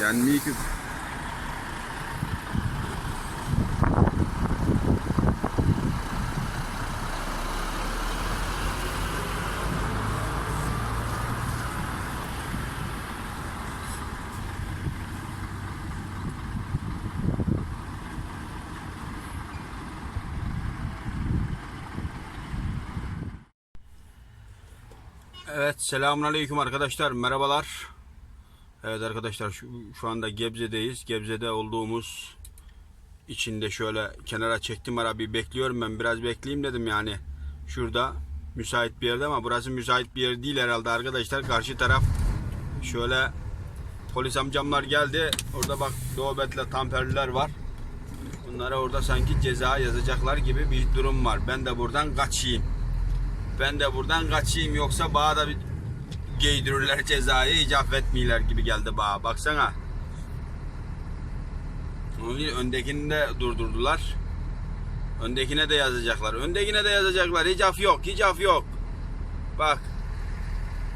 Yenmiyor ki. Evet selamünaleyküm arkadaşlar merhabalar. Evet arkadaşlar şu, şu anda Gebze'deyiz. Gebze'de olduğumuz içinde şöyle kenara çektim ara bir bekliyorum ben biraz bekleyeyim dedim yani. Şurada müsait bir yerde ama burası müsait bir yer değil herhalde arkadaşlar. Karşı taraf şöyle polis amcamlar geldi. Orada bak Doğubet'le Tamperliler var. Bunlara orada sanki ceza yazacaklar gibi bir durum var. Ben de buradan kaçayım. Ben de buradan kaçayım yoksa bana da bir giydirirler cezayı hiç affetmiyorlar gibi geldi bana. Baksana. Öndekini de durdurdular. Öndekine de yazacaklar. Öndekine de yazacaklar. Hiç af yok. Hiç af yok. Bak.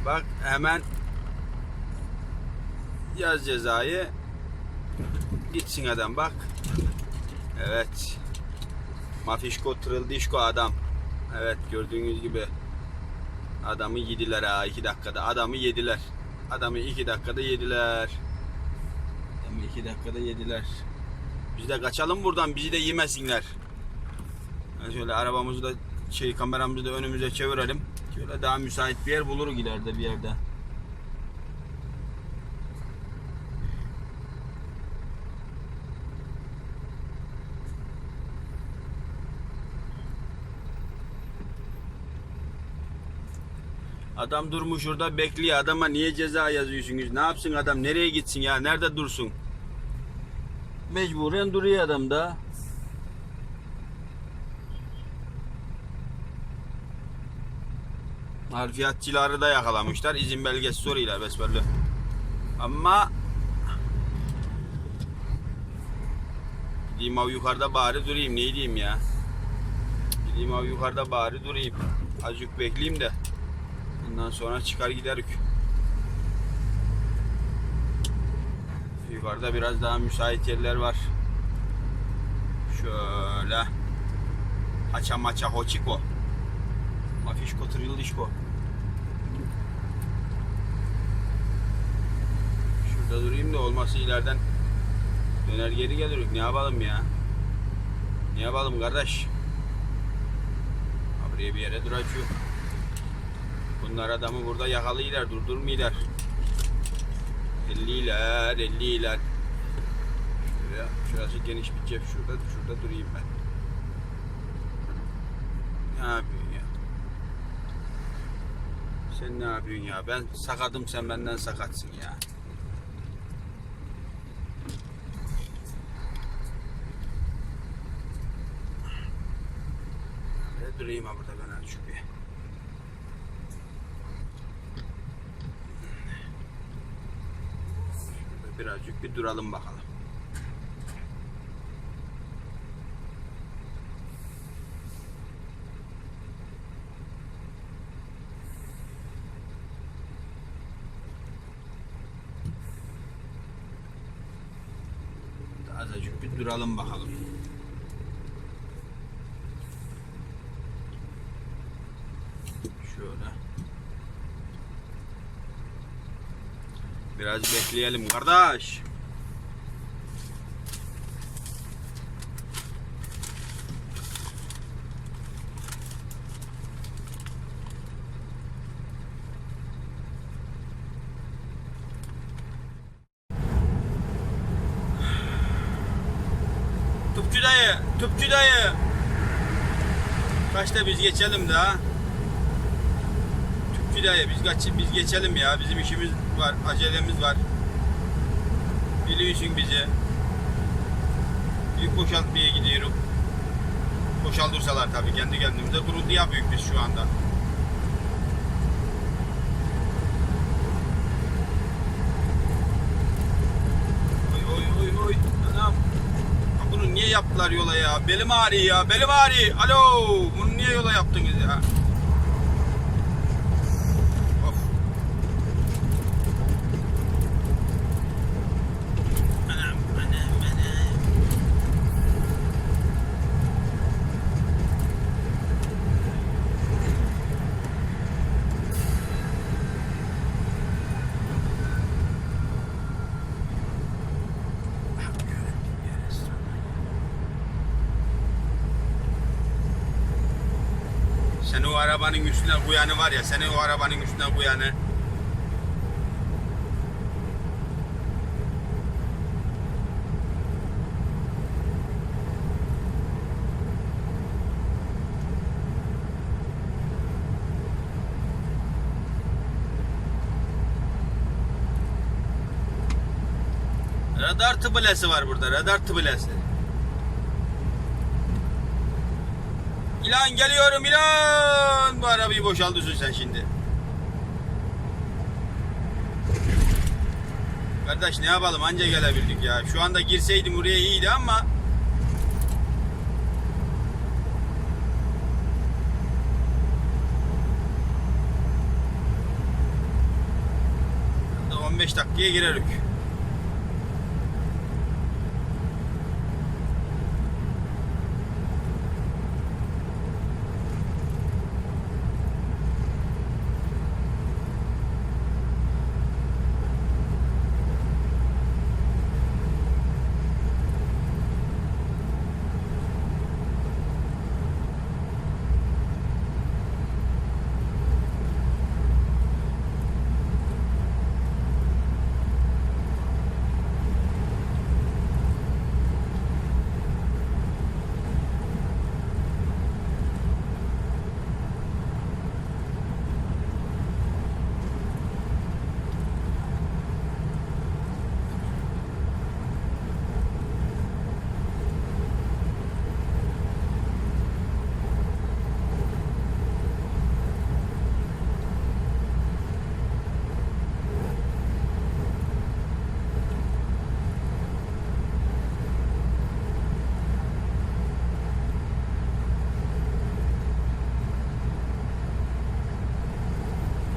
Bak hemen yaz cezayı. Gitsin adam bak. Evet. Mafişko tırıldişko adam. Evet gördüğünüz gibi adamı yediler ha iki dakikada. Adamı yediler. Adamı iki dakikada yediler. Adamı iki dakikada yediler. Biz de kaçalım buradan bizi de yemesinler. Yani şöyle arabamızı da şey kameramızı da önümüze çevirelim. Şöyle daha müsait bir yer buluruz ileride bir yerde. Adam durmuş orada bekliyor. Adama niye ceza yazıyorsunuz? Ne yapsın adam? Nereye gitsin ya? Nerede dursun? Mecburen duruyor adam da. Harfiyatçıları da yakalamışlar. İzin belgesi soruyorlar besbelli. Ama Gideyim av yukarıda bari durayım. Ne diyeyim ya? Gideyim av yukarıda bari durayım. Azıcık bekleyeyim de. Ondan sonra çıkar giderik. Yukarıda biraz daha müsait yerler var. Şöyle. Haça maça hoçiko. Mafişko tırıldişko. Şurada durayım da olması ileriden döner geri gelirik. Ne yapalım ya? Ne yapalım kardeş? Buraya bir yere duracak. Bunlar adamı burada yakalıyorlar, durdurmuyorlar. Elliler, elliler. Şuraya, şurası geniş bir cep. Şurada, şurada durayım ben. Ne yapıyorsun ya? Sen ne yapıyorsun ya? Ben sakatım, sen benden sakatsın ya. Böyle durayım ha burada ben azıcık bir. Şurada birazcık bir duralım bakalım. Azıcık bir duralım bakalım. Şöyle. Biraz bekleyelim kardeş. Tüpçü dayı, tüpçü dayı. Kaçta biz geçelim daha. Tüpçü dayı biz kaç biz geçelim ya. Bizim işimiz var, acelemiz var. Biliyorsun bizi. Bir boşaltmaya gidiyorum. Boşaldırsalar tabii kendi kendimize gurultu yapıyoruz biz şu anda. Bunu niye yaptılar yola ya? Belim ağrıyor ya. Belim ağrıyor. Alo. Bunu niye yola yaptınız ya? Arabanın üstüne koyanı var ya seni o arabanın üstüne koyanı. Radar tıbılesi var burada. Radar tıbılesi. İlan geliyorum İlan. Bu arabayı boşaltıyorsun sen şimdi. Kardeş ne yapalım anca gelebildik ya. Şu anda girseydim buraya iyiydi ama Daha 15 dakikaya girerik.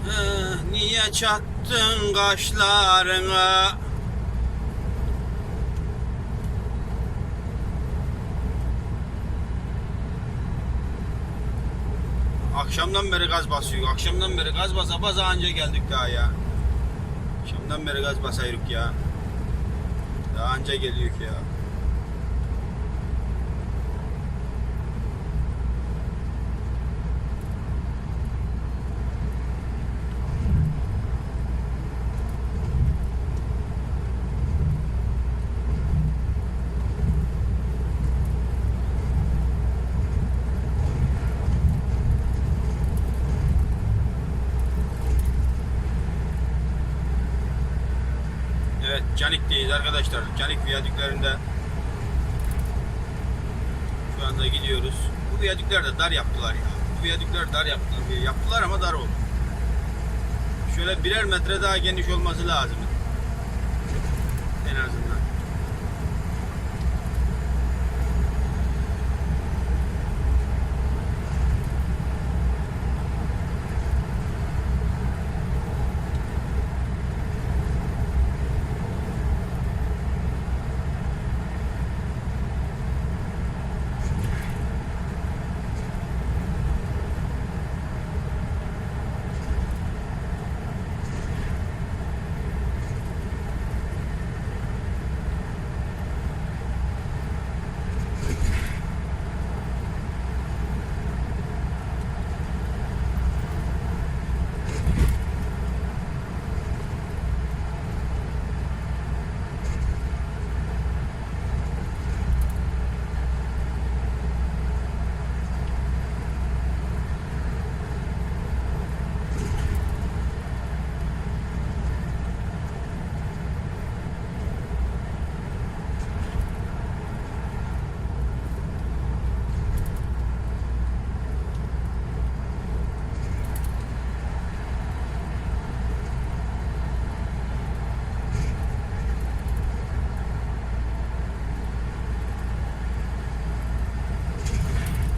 Eh, Niye çattın kaşlarına? Akşamdan beri gaz basıyor. Akşamdan beri gaz basa basa anca geldik daha ya. Akşamdan beri gaz basayırık ya. Daha anca geliyoruz ya. Evet Canik'teyiz arkadaşlar. Canik viyadüklerinde şu anda gidiyoruz. Bu viyadükler de dar yaptılar ya. Bu viyadükler dar yaptılar. Yaptılar ama dar oldu. Şöyle birer metre daha geniş olması lazım. En azından.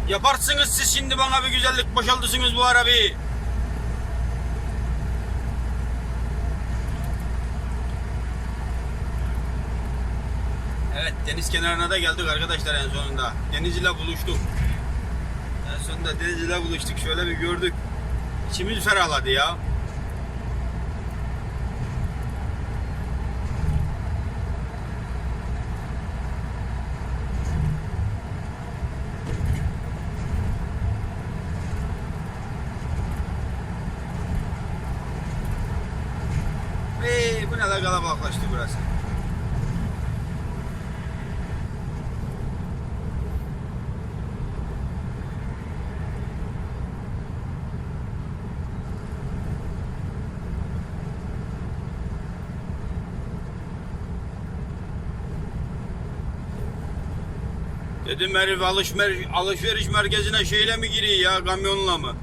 Yaparsınız siz şimdi bana bir güzellik boşaltırsınız bu arabayı. Evet deniz kenarına da geldik arkadaşlar en sonunda. Deniz ile buluştuk. En sonunda deniz ile buluştuk. Şöyle bir gördük. İçimiz ferahladı ya. Kadar kalabalıklaştı burası. Dedim herif alışver alışveriş merkezine şeyle mi giriyor ya kamyonla mı?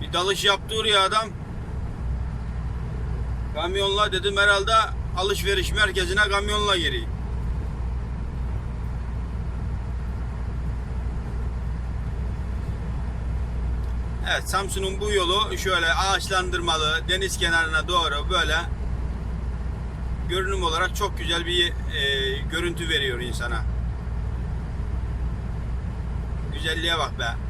Bir dalış yaptı oraya adam. Kamyonla dedim herhalde alışveriş merkezine kamyonla giriyor. Evet Samsun'un bu yolu şöyle ağaçlandırmalı deniz kenarına doğru böyle görünüm olarak çok güzel bir e, görüntü veriyor insana. Güzelliğe bak be.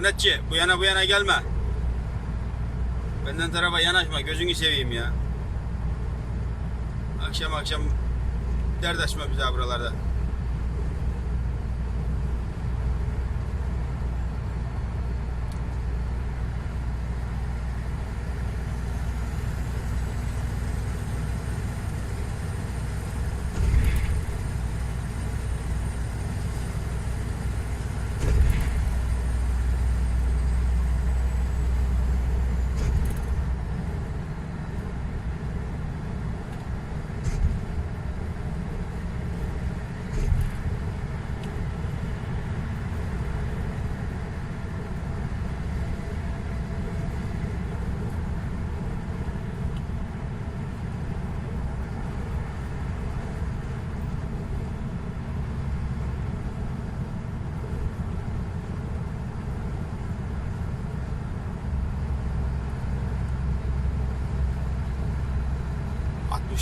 Kornetçi bu yana bu yana gelme. Benden tarafa yanaşma gözünü seveyim ya. Akşam akşam dert açma bize buralarda.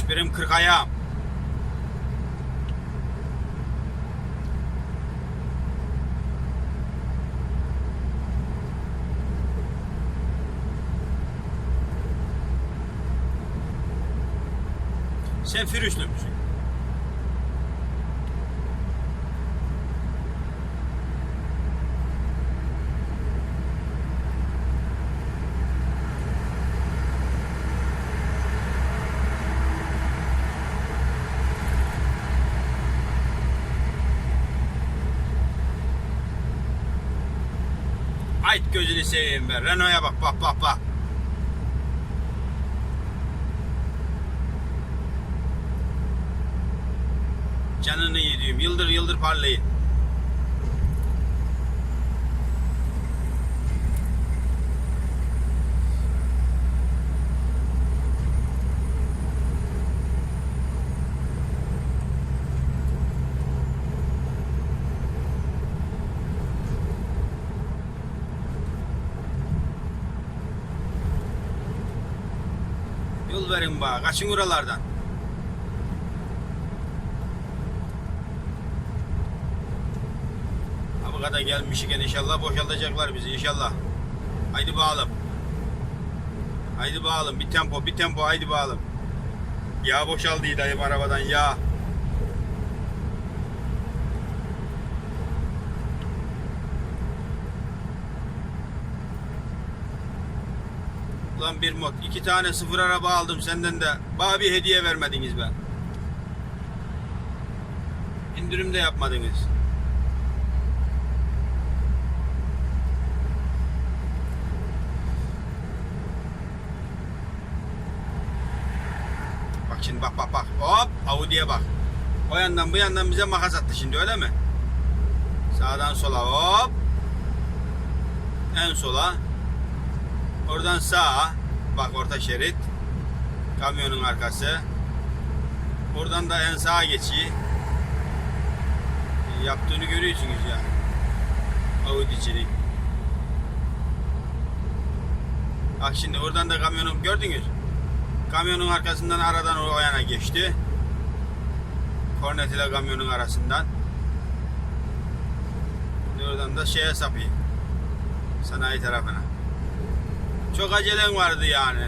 Birim kırk ayağım. Sen firüslü müsün? Ait gözünü seveyim be. Renault'a bak bak bak bak. Canını yediğim yıldır yıldır parlayın. Yol verin bana. Kaçın oralardan. Bu kadar gelmişken inşallah boşaltacaklar bizi inşallah. Haydi bağalım. Haydi bağalım. Bir tempo bir tempo haydi bağalım. Yağ boşaldı dayım arabadan yağ. Ulan bir mod. iki tane sıfır araba aldım senden de. Bana bir hediye vermediniz be. İndirim de yapmadınız. Bak şimdi bak bak bak. Hop Audi'ye bak. O yandan bu yandan bize makas attı şimdi öyle mi? Sağdan sola hop. En sola. Oradan sağa. Bak orta şerit. Kamyonun arkası. Oradan da en sağa geçiyor. Yaptığını görüyorsunuz ya. Audi'cilik. Bak şimdi oradan da kamyonun gördünüz. Kamyonun arkasından aradan o yana geçti. Kornet ile kamyonun arasından. Oradan da şeye sapıyor. Sanayi tarafına. Çok acelen vardı yani.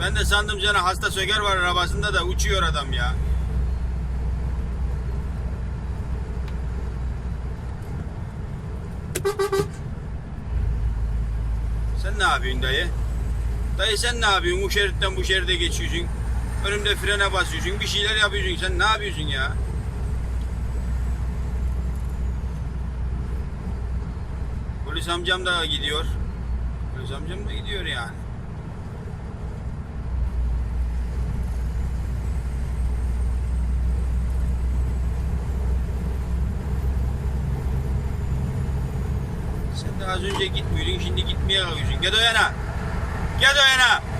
Ben de sandım cana hasta söker var arabasında da uçuyor adam ya. Sen ne yapıyorsun dayı? Dayı sen ne yapıyorsun? Bu şeritten bu şeride geçiyorsun. Önümde frene basıyorsun. Bir şeyler yapıyorsun. Sen ne yapıyorsun ya? Polis amcam da gidiyor. Polis amcam da gidiyor yani. Sen de az önce gitmiyordun, şimdi gitmeye kalkıyorsun. Gel o yana. Gel o yana.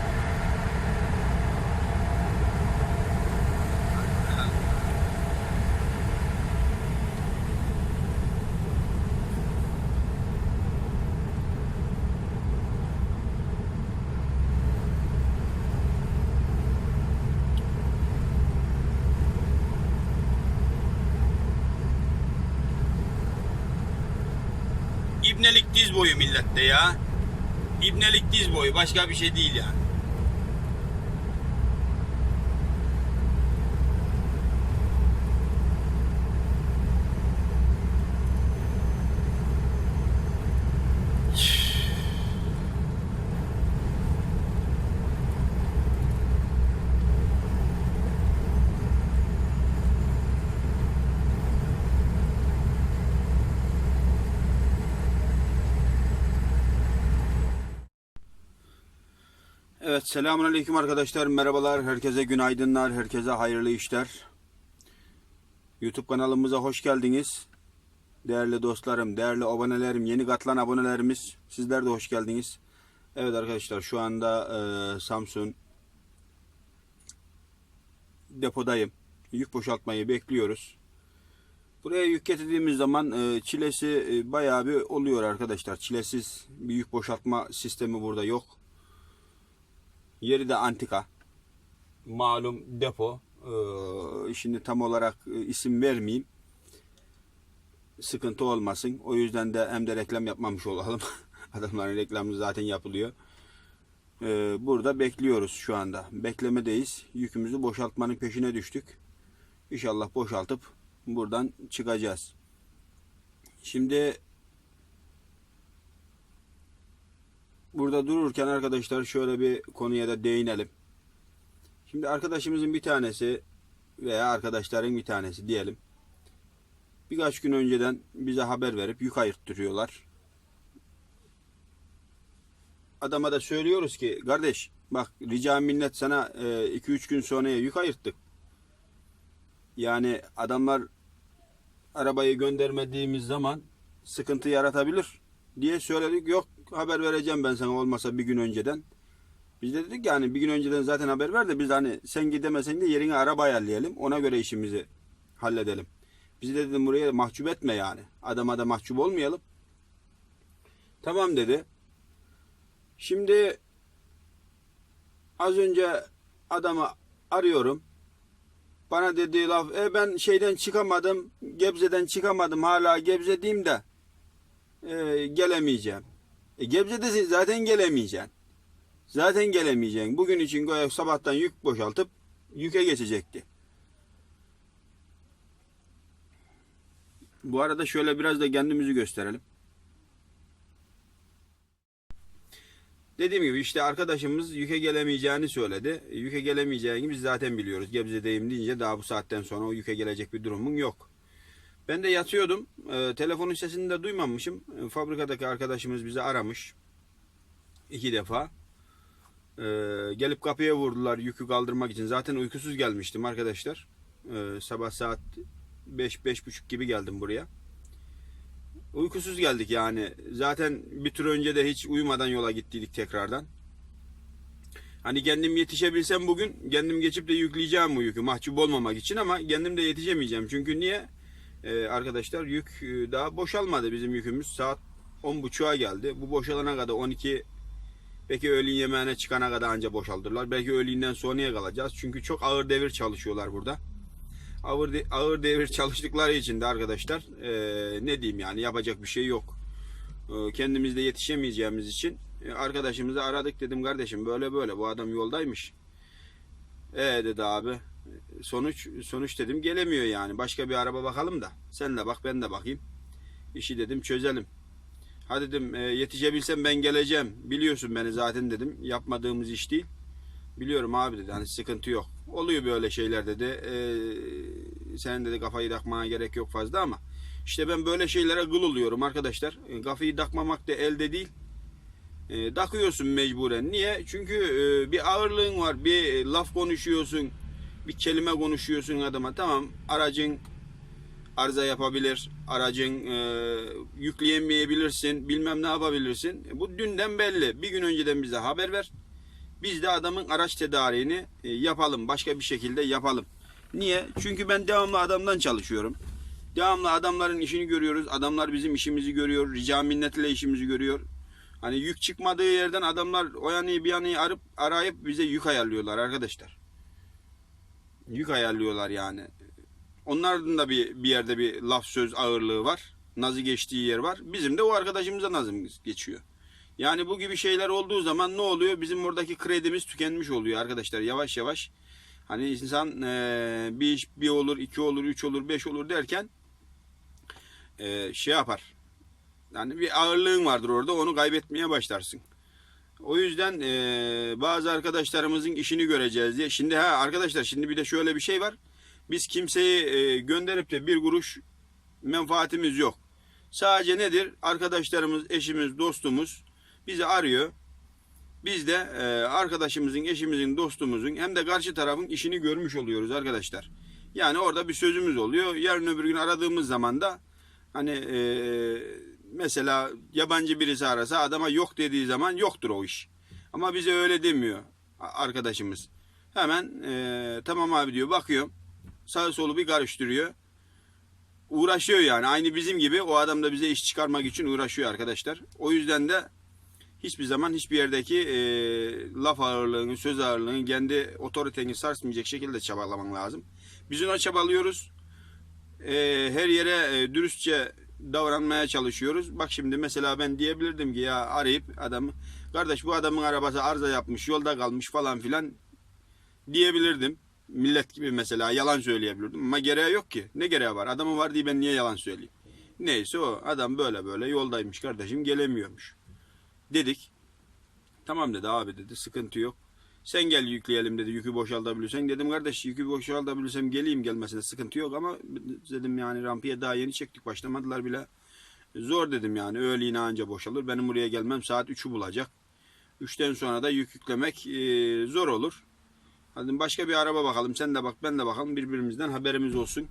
İbnelik diz boyu millette ya. İbnelik diz boyu başka bir şey değil yani. Evet selamun aleyküm arkadaşlar merhabalar herkese günaydınlar herkese hayırlı işler. YouTube kanalımıza hoş geldiniz. Değerli dostlarım değerli abonelerim yeni katılan abonelerimiz sizler de hoş geldiniz. Evet arkadaşlar şu anda e, Samsun depodayım. Yük boşaltmayı bekliyoruz. Buraya yük getirdiğimiz zaman e, çilesi e, bayağı bir oluyor arkadaşlar. Çilesiz bir yük boşaltma sistemi burada yok Yeri de antika. Malum depo. Ee, şimdi tam olarak e, isim vermeyeyim. Sıkıntı olmasın. O yüzden de hem de reklam yapmamış olalım. Adamların reklamı zaten yapılıyor. Ee, burada bekliyoruz şu anda. Beklemedeyiz. Yükümüzü boşaltmanın peşine düştük. İnşallah boşaltıp buradan çıkacağız. Şimdi burada dururken arkadaşlar şöyle bir konuya da değinelim. Şimdi arkadaşımızın bir tanesi veya arkadaşların bir tanesi diyelim. Birkaç gün önceden bize haber verip yük ayırttırıyorlar. Adama da söylüyoruz ki kardeş bak rica minnet sana 2-3 gün sonraya yük ayırttık. Yani adamlar arabayı göndermediğimiz zaman sıkıntı yaratabilir diye söyledik. Yok haber vereceğim ben sana olmasa bir gün önceden. Biz de dedik yani bir gün önceden zaten haber ver de biz hani sen gidemesen de yerine araba ayarlayalım. Ona göre işimizi halledelim. Bizi de dedim buraya mahcup etme yani. Adama da mahcup olmayalım. Tamam dedi. Şimdi az önce adamı arıyorum. Bana dediği laf e ben şeyden çıkamadım. Gebze'den çıkamadım. Hala Gebze'deyim de e, gelemeyeceğim. E, Gebze'de zaten gelemeyeceksin. Zaten gelemeyeceksin. Bugün için Goya sabahtan yük boşaltıp yüke geçecekti. Bu arada şöyle biraz da kendimizi gösterelim. Dediğim gibi işte arkadaşımız yüke gelemeyeceğini söyledi. Yüke gelemeyeceğini biz zaten biliyoruz. Gebze'deyim deyince daha bu saatten sonra o yüke gelecek bir durumun yok. Ben de yatıyordum. E, telefonun sesini de duymamışım. E, fabrikadaki arkadaşımız bizi aramış. iki defa. E, gelip kapıya vurdular yükü kaldırmak için. Zaten uykusuz gelmiştim arkadaşlar. E, sabah saat 5-5.30 gibi geldim buraya. Uykusuz geldik yani. Zaten bir tur önce de hiç uyumadan yola gittiydik tekrardan. Hani kendim yetişebilsem bugün kendim geçip de yükleyeceğim bu yükü mahcup olmamak için ama kendim de yetişemeyeceğim. Çünkü niye? Ee, arkadaşlar yük e, daha boşalmadı bizim yükümüz. Saat 10.30'a geldi. Bu boşalana kadar 12 belki öğlen yemeğine çıkana kadar anca boşaltırlar. Belki öğlenden sonraya kalacağız. Çünkü çok ağır devir çalışıyorlar burada. Ağır, de- ağır devir çalıştıkları için de arkadaşlar e, ne diyeyim yani yapacak bir şey yok. E, kendimiz de yetişemeyeceğimiz için E, arkadaşımızı aradık dedim kardeşim böyle böyle bu adam yoldaymış. E dedi abi. Sonuç sonuç dedim gelemiyor yani. Başka bir araba bakalım da. Sen de bak ben de bakayım. İşi dedim çözelim. Ha dedim e, yetişebilsem ben geleceğim. Biliyorsun beni zaten dedim. Yapmadığımız iş değil. Biliyorum abi dedi. Hani sıkıntı yok. Oluyor böyle şeyler dedi. E, sen dedi kafayı takmana gerek yok fazla ama işte ben böyle şeylere gıl oluyorum arkadaşlar. E, kafayı takmamak da elde değil. E, takıyorsun mecburen. Niye? Çünkü e, bir ağırlığın var. Bir laf konuşuyorsun. Bir kelime konuşuyorsun adama. Tamam aracın arıza yapabilir. Aracın e, yükleyemeyebilirsin. Bilmem ne yapabilirsin. E, Bu dünden belli. Bir gün önceden bize haber ver. Biz de adamın araç tedariğini e, yapalım. Başka bir şekilde yapalım. Niye? Çünkü ben devamlı adamdan çalışıyorum. Devamlı adamların işini görüyoruz. Adamlar bizim işimizi görüyor. Rica minnetle işimizi görüyor. Hani yük çıkmadığı yerden adamlar o yanıyı bir yanıyı arayıp bize yük ayarlıyorlar arkadaşlar. Yük ayarlıyorlar yani. Onların da bir, bir yerde bir laf söz ağırlığı var. Nazı geçtiği yer var. Bizim de o arkadaşımıza nazım geçiyor. Yani bu gibi şeyler olduğu zaman ne oluyor? Bizim oradaki kredimiz tükenmiş oluyor arkadaşlar. Yavaş yavaş. Hani insan eee, bir iş bir olur, iki olur, üç olur, beş olur derken eee, şey yapar. Yani bir ağırlığın vardır orada onu kaybetmeye başlarsın. O yüzden eee, bazı arkadaşlarımızın işini göreceğiz diye. Şimdi ha arkadaşlar şimdi bir de şöyle bir şey var. Biz kimseyi eee, gönderip de bir kuruş menfaatimiz yok. Sadece nedir? Arkadaşlarımız, eşimiz, dostumuz bizi arıyor. Biz de eee, arkadaşımızın, eşimizin, dostumuzun hem de karşı tarafın işini görmüş oluyoruz arkadaşlar. Yani orada bir sözümüz oluyor. Yarın öbür gün aradığımız zaman da hani eee, mesela yabancı birisi arasa adama yok dediği zaman yoktur o iş. Ama bize öyle demiyor arkadaşımız. Hemen eee, tamam abi diyor bakıyor. Sağ solu bir karıştırıyor. Uğraşıyor yani. Aynı bizim gibi o adam da bize iş çıkarmak için uğraşıyor arkadaşlar. O yüzden de hiçbir zaman hiçbir yerdeki eee, laf ağırlığını, söz ağırlığını kendi otoriteni sarsmayacak şekilde çabalaman lazım. Biz ona çabalıyoruz. Eee, her yere eee, dürüstçe davranmaya çalışıyoruz. Bak şimdi mesela ben diyebilirdim ki ya arayıp adamı kardeş bu adamın arabası arıza yapmış yolda kalmış falan filan diyebilirdim. Millet gibi mesela yalan söyleyebilirdim ama gereği yok ki. Ne gereği var? Adamın var diye ben niye yalan söyleyeyim? Neyse o adam böyle böyle yoldaymış kardeşim gelemiyormuş. Dedik. Tamam dedi abi dedi sıkıntı yok. Sen gel yükleyelim dedi yükü boşaltabilirsen. Dedim kardeş yükü boşaltabilirsem geleyim gelmesine sıkıntı yok ama dedim yani rampiye daha yeni çektik başlamadılar bile. Zor dedim yani öğleyine anca boşalır. Benim buraya gelmem saat 3'ü bulacak. 3'ten sonra da yük yüklemek e, zor olur. Hadi başka bir araba bakalım sen de bak ben de bakalım birbirimizden haberimiz olsun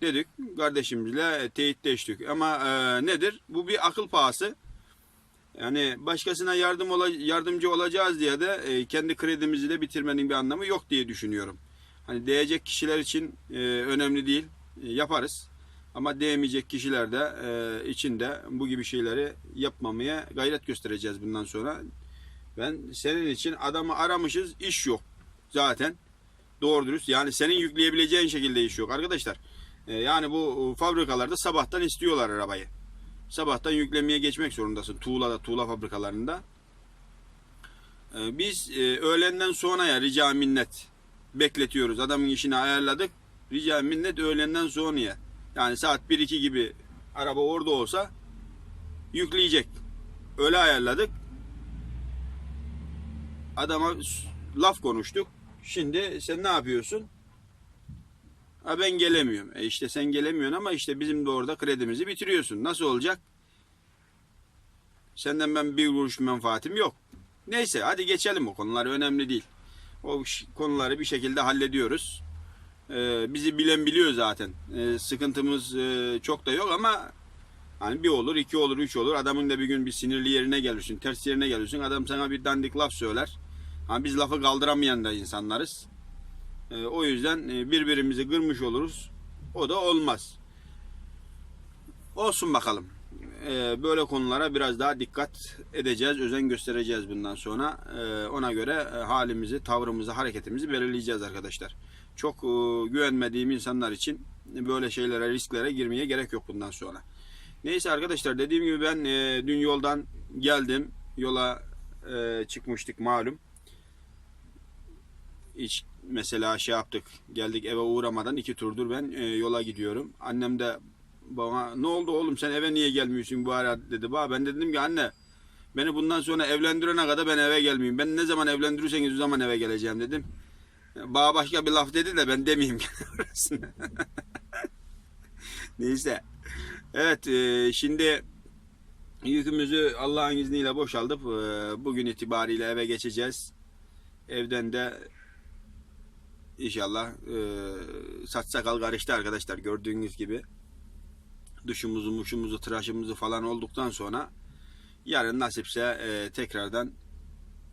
dedik. Kardeşimizle teyitleştik. Ama e, nedir? Bu bir akıl pahası. Yani başkasına yardım ola, yardımcı olacağız diye de e, kendi kredimizi de bitirmenin bir anlamı yok diye düşünüyorum. Hani değecek kişiler için e, önemli değil. E, yaparız. Ama değmeyecek kişiler de e, için bu gibi şeyleri yapmamaya gayret göstereceğiz bundan sonra. Ben senin için adamı aramışız iş yok zaten. Doğru dürüst. Yani senin yükleyebileceğin şekilde iş yok arkadaşlar. E, yani bu fabrikalarda sabahtan istiyorlar arabayı. Sabahtan yüklemeye geçmek zorundasın. Tuğla'da, tuğla fabrikalarında. E, biz e, öğlenden sonraya rica minnet bekletiyoruz. Adamın işini ayarladık. Rica minnet öğlenden sonraya. Yani saat 1-2 gibi araba orada olsa yükleyecek. Öyle ayarladık. Adama laf konuştuk. Şimdi sen ne yapıyorsun? Ha ben gelemiyorum. E işte sen gelemiyorsun ama işte bizim de orada kredimizi bitiriyorsun. Nasıl olacak? Senden ben bir kuruş menfaatim yok. Neyse hadi geçelim o konular önemli değil. O konuları bir şekilde hallediyoruz. Ee, bizi bilen biliyor zaten. Ee, sıkıntımız e, çok da yok ama hani bir olur, iki olur, üç olur. Adamın da bir gün bir sinirli yerine gelirsin, ters yerine gelirsin. Adam sana bir dandik laf söyler. Hani biz lafı kaldıramayan da insanlarız. Ee, o yüzden e, birbirimizi kırmış oluruz. O da olmaz. Olsun bakalım. Ee, böyle konulara biraz daha dikkat edeceğiz, özen göstereceğiz bundan sonra. Ona göre e, halimizi, tavrımızı, hareketimizi belirleyeceğiz arkadaşlar. Çok e, güvenmediğim insanlar için böyle şeylere, risklere girmeye gerek yok bundan sonra. Neyse arkadaşlar dediğim gibi ben e, dün yoldan geldim. Yola e, çıkmıştık malum. Hiç mesela şey yaptık. Geldik eve uğramadan iki turdur ben e, yola gidiyorum. Annem de bana ne oldu oğlum sen eve niye gelmiyorsun bu ara dedi. Ba ben de dedim ki anne beni bundan sonra evlendirene kadar ben eve gelmeyeyim. Ben ne zaman evlendirirseniz o zaman eve geleceğim dedim. Bana başka bir laf dedi de ben demeyeyim. Neyse. Evet e, şimdi yükümüzü Allah'ın izniyle boşaltıp e, bugün itibariyle eve geçeceğiz. Evden de inşallah e, saç sakal karıştı arkadaşlar gördüğünüz gibi. Duşumuzu, muşumuzu, tıraşımızı falan olduktan sonra yarın nasipse e, tekrardan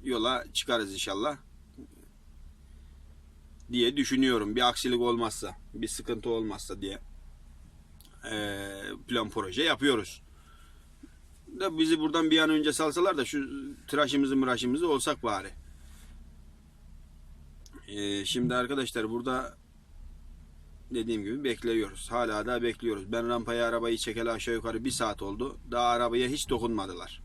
yola çıkarız inşallah diye düşünüyorum. Bir aksilik olmazsa, bir sıkıntı olmazsa diye e, plan proje yapıyoruz. Da bizi buradan bir an önce salsalar da şu tıraşımızı mıraşımızı olsak bari. E, şimdi arkadaşlar burada dediğim gibi bekliyoruz. Hala da bekliyoruz. Ben rampaya arabayı çekeli aşağı yukarı bir saat oldu. Daha arabaya hiç dokunmadılar.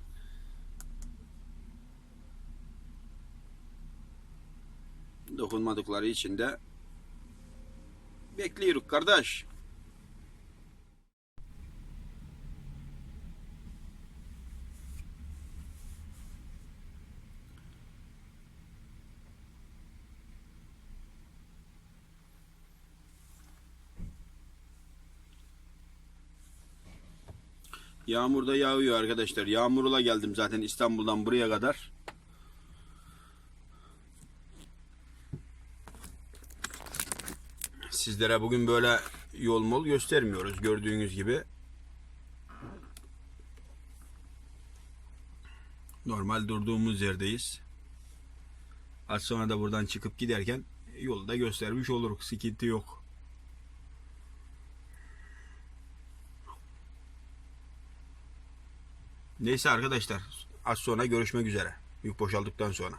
Dokunmadıkları için de bekliyoruz kardeş. Yağmur da yağıyor arkadaşlar. Yağmurla geldim zaten İstanbul'dan buraya kadar. Sizlere bugün böyle yol mol göstermiyoruz gördüğünüz gibi. Normal durduğumuz yerdeyiz. Az sonra da buradan çıkıp giderken yolu da göstermiş oluruz. Sıkıntı yok. Neyse arkadaşlar az sonra görüşmek üzere. Yük boşaldıktan sonra.